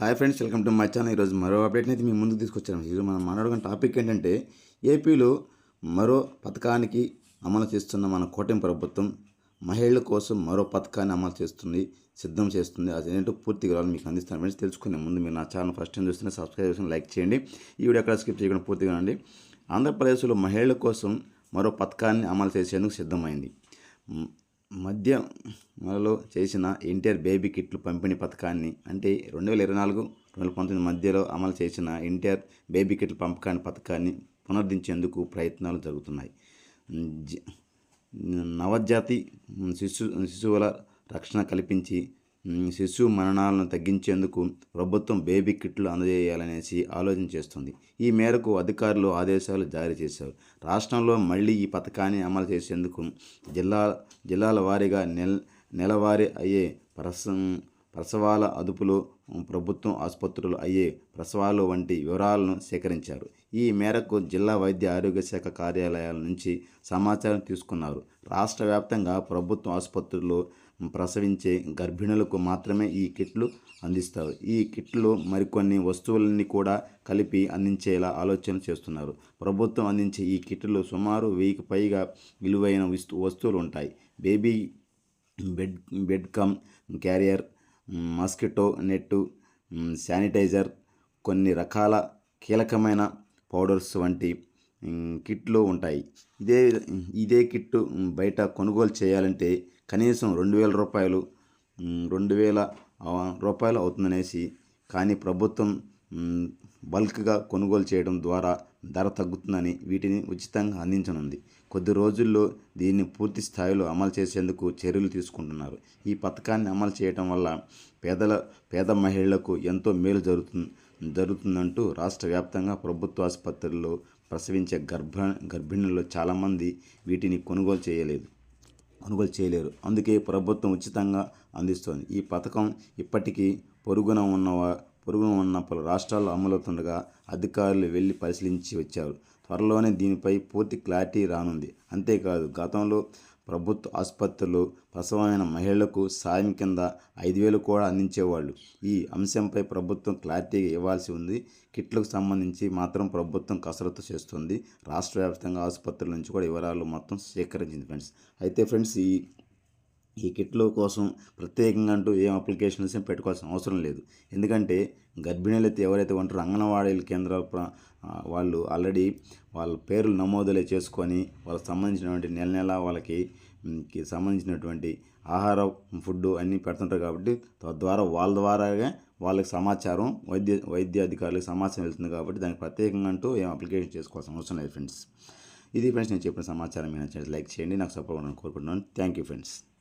Hi friends welcome to my channel ఈరోజు మరో అప్డేట్ని అయితే మీ ముందుకు తీసుకొచ్చాను. ఈరోజు మనం మాట్లాడుకున్న టాపిక్ ఏంటంటే ఏపీలో మరో పథకానికి అమలు చేస్తున్న మన కూటమి ప్రభుత్వం మహిళల కోసం మరో పథకాన్ని అమలు చేస్తుంది సిద్ధం చేస్తుంది. అది ఏంటో పూర్తి వివరాలు మీకు అందిస్తాను. ఫ్రెండ్స్ తెలుసుకునే ముందు మీరు నా ఛానల్ ఫస్ట్ టైం చూస్తున్న సబ్స్క్రైబ్ చేసుకుని లైక్ చేయండి. ఈ వీడియో ఎక్కడ స్కిప్ చేయకుండా పూర్తిగా అండి ఆంధ్రప్రదేశ్లో మహిళల కోసం మరో పథకాన్ని అమలు చేసేందుకు సిద్ధమైంది. మధ్యలో చేసిన ఎన్టీఆర్ బేబీ కిట్లు పంపిణీ పథకాన్ని అంటే రెండు వేల ఇరవై నాలుగు రెండు వేల పంతొమ్మిది మధ్యలో అమలు చేసిన ఎన్టీఆర్ బేబీ కిట్లు పంపకాన్ని పథకాన్ని పునరుద్ధరించేందుకు ప్రయత్నాలు జరుగుతున్నాయి. నవజాతి శిశు శిశువుల రక్షణ కల్పించి శిశువు మరణాలను తగ్గించేందుకు ప్రభుత్వం బేబీ కిట్లు అందజేయాలనేసి ఆలోచన చేస్తుంది. ఈ మేరకు అధికారులు ఆదేశాలు జారీ చేశారు. రాష్ట్రంలో మళ్ళీ ఈ పథకాన్ని అమలు చేసేందుకు జిల్లా జిల్లాల వారీగా నెల నెలవారీ అయ్యే ప్రస ప్రసవాల అదుపులో ప్రభుత్వం ఆసుపత్రులు అయ్యే ప్రసవాలు వంటి వివరాలను సేకరించారు. ఈ మేరకు జిల్లా వైద్య ఆరోగ్య శాఖ కార్యాలయాల నుంచి సమాచారం తీసుకున్నారు. రాష్ట్ర వ్యాప్తంగా ప్రభుత్వ ఆసుపత్రుల్లో ప్రసవించే గర్భిణులకు మాత్రమే ఈ కిట్లు అందిస్తారు ఈ కిట్లో మరికొన్ని వస్తువులన్నీ కూడా కలిపి అందించేలా ఆలోచన చేస్తున్నారు. ప్రభుత్వం అందించే ఈ కిట్లో సుమారు వెయ్యికి పైగా విలువైన వస్తు వస్తువులు ఉంటాయి. Baby bed bed cum carrier mosquito net sanitizer కొన్ని రకాల కీలకమైన పౌడర్స్ వంటి కిట్లు ఉంటాయి. ఇదే ఇదే కిట్టు బయట కొనుగోలు చేయాలంటే కనీసం రెండు వేల రూపాయలు రెండు వేల రూపాయలు అవుతుందనేసి కానీ ప్రభుత్వం బల్క్గా కొనుగోలు చేయడం ద్వారా ధర తగ్గుతుందని వీటిని ఉచితంగా అందించనుంది. కొద్ది రోజుల్లో దీన్ని పూర్తి స్థాయిలో అమలు చేసేందుకు చర్యలు తీసుకుంటున్నారు. ఈ పథకాన్ని అమలు చేయడం వల్ల పేదల పేద మహిళలకు ఎంతో మేలు జరుగుతుంది జరుగుతుందంటూ రాష్ట్ర వ్యాప్తంగా ప్రభుత్వ ఆసుపత్రుల్లో ప్రసవించే గర్భ గర్భిణుల్లో చాలామంది వీటిని కొనుగోలు చేయలేదు. కొనుగోలు చేయలేరు. అందుకే ప్రభుత్వం ఉచితంగా అందిస్తోంది. ఈ పథకం ఇప్పటికీ పొరుగున ఉన్న వా- పొరుగున ఉన్న పలు రాష్ట్రాల్లో అమలవుతుండగా అధికారులు వెళ్ళి పరిశీలించి వచ్చారు. త్వరలోనే దీనిపై పూర్తి క్లారిటీ రానుంది. అంతేకాదు గతంలో ప్రభుత్వ ఆసుపత్రులు ప్రసవమైన మహిళలకు సాయం కింద ఐదు వేలు కూడా అందించేవాళ్ళు ఈ అంశంపై ప్రభుత్వం క్లారిటీగా ఇవ్వాల్సి ఉంది. కిట్లకు సంబంధించి మాత్రం ప్రభుత్వం కసరత్తు చేస్తుంది. రాష్ట్ర వ్యాప్తంగా ఆసుపత్రుల నుంచి కూడా వివరాలు మొత్తం సేకరించింది ఫ్రెండ్స్. అయితే ఫ్రెండ్స్ ఈ ఈ కిట్లో కోసం ప్రత్యేకంగా అంటూ ఏం అప్లికేషన్స్ పెట్టుకోవాల్సిన అవసరం లేదు. ఎందుకంటే గర్భిణీలు అయితే ఎవరైతే ఉంటారో అంగన్వాడీల కేంద్రాల వాళ్ళు ఆల్రెడీ వాళ్ళ పేర్లు నమోదులే చేసుకొని వాళ్ళకి సంబంధించినటువంటి నెల నెల వాళ్ళకి సంబంధించినటువంటి ఆహార ఫుడ్ అన్నీ పెడుతుంటారు కాబట్టి తద్వారా వాళ్ళ ద్వారాగా వాళ్ళకి సమాచారం వైద్య వైద్య అధికారులకు సమాచారం వెళ్తుంది కాబట్టి దానికి ప్రత్యేకంగా అంటూ ఏం అప్లికేషన్ చేసుకోవాల్సిన అవసరం లేదు ఫ్రెండ్స్ ఇది ఫ్రెండ్స్ నేను చెప్పిన సమాచారం మీరు లైక్ చేయండి. నాకు సపోర్ట్ కోరుకుంటున్నాను. Thank you friends